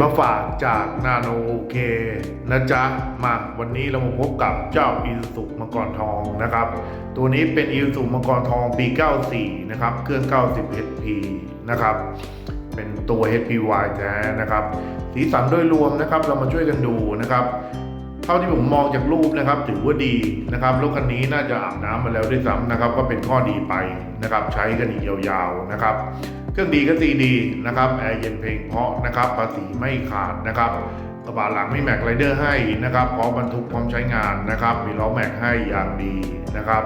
มาฝากจากนาโนโอเคนะจ๊ะมาวันนี้เรามาพบกับเจ้าอีซูซุมังกรทองนะครับ ตัวนี้เป็นอีซูซุมังกรทองปี 94 นะครับ เครื่อง 90 HP นะครับ เป็นตัว HPY แท้นะครับ สีสันโดยรวมนะครับ เรามาช่วยกันดูนะครับ เท่าที่ผมมองจากรูปนะครับถือว่าดีนะครับรถคันนี้น่าจะอาบน้ำมาแล้วด้วยซ้ำนะครับ ก็เป็นข้อดีไปนะครับ ใช้กันอีกยาวๆนะครับ เครื่องดีก็ตีดีนะครับแอร์เย็นเพลงเพราะนะครับภาษีไม่ขาดนะครับกระบะหลังมีแม็กไรเดอร์ให้นะครับพร้อมบรรทุกพร้อมใช้งานนะครับ มีล้อแม็กให้อย่างดีนะครับ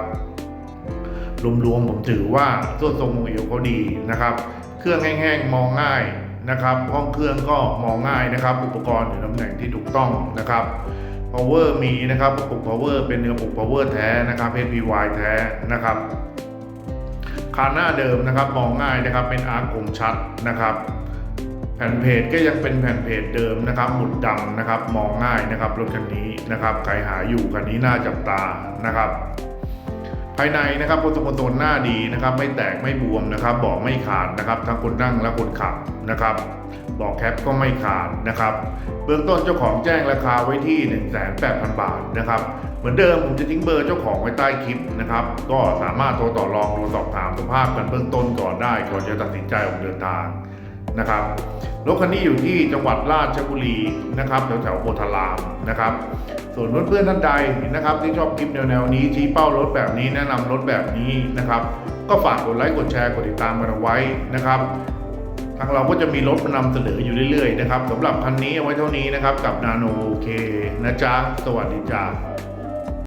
รวมๆผมถือว่าส่วนทรงโมเอลเขาดีนะครับ เครื่องแห้งๆมองง่ายนะครับห้องเครื่องก็มองง่ายนะครับ อุปกรณ์อยู่ตำแหน่งที่ถูกต้องนะครับ power มีนะครับระบบ power เป็นเนื้อระบบ power แท้นะครับ HPY แท้นะครับคานหน้าเดิมนะครับมองง่ายนะครับเป็นอาร์คมชัดนะครับ แผ่นเพจก็ยังเป็นแผ่นเพจเดิมนะครับหมุดดำนะครับมองง่ายนะครับรถคันนี้นะครับใครหาอยู่คันนี้น่าจับตานะครับ ภายในนะครับโปรโตโซนหน้าดีนะครับ ไม่แตกไม่บวมนะครับบอกไม่ขาดนะครับ ทั้งคนนั่งและคนขับนะครับบอกแคปก็ไม่ขาดนะครับ เบื้องต้นเจ้าของแจ้งราคาไว้ที่ 1 8 0 0 0 บาทนะครับ เหมือนเดิมผมจะทิ้งเบอร์เจ้าของไว้ใต้คลิปนะครับ ก็สามารถโทรต่อรองโทรสอบถามสภาพกันเบื้องต้นก่อนได้ก่อนจะตัดสินใจออกเดินทาง นะครับรถคันนี้อยู่ที่จังหวัดราชบุรีนะครับแถวแถวโพธารามนะครับ ส่วนเพื่อนๆท่านใดนะครับ ที่ชอบคลิปแนวๆนี้ชี้เป้ารถแบบนี้แนะนำรถแบบนี้นะครับ ก็ฝากกดไลค์กดแชร์กดติดตามกันเอาไว้นะครับทางเราก็จะมีรถมานำเสนออยู่เรื่อยๆนะครับสำหรับคันนี้เอาไว้เท่านี้นะครับกับนาโนโอเคนะจ๊ะสวัสดีจ้า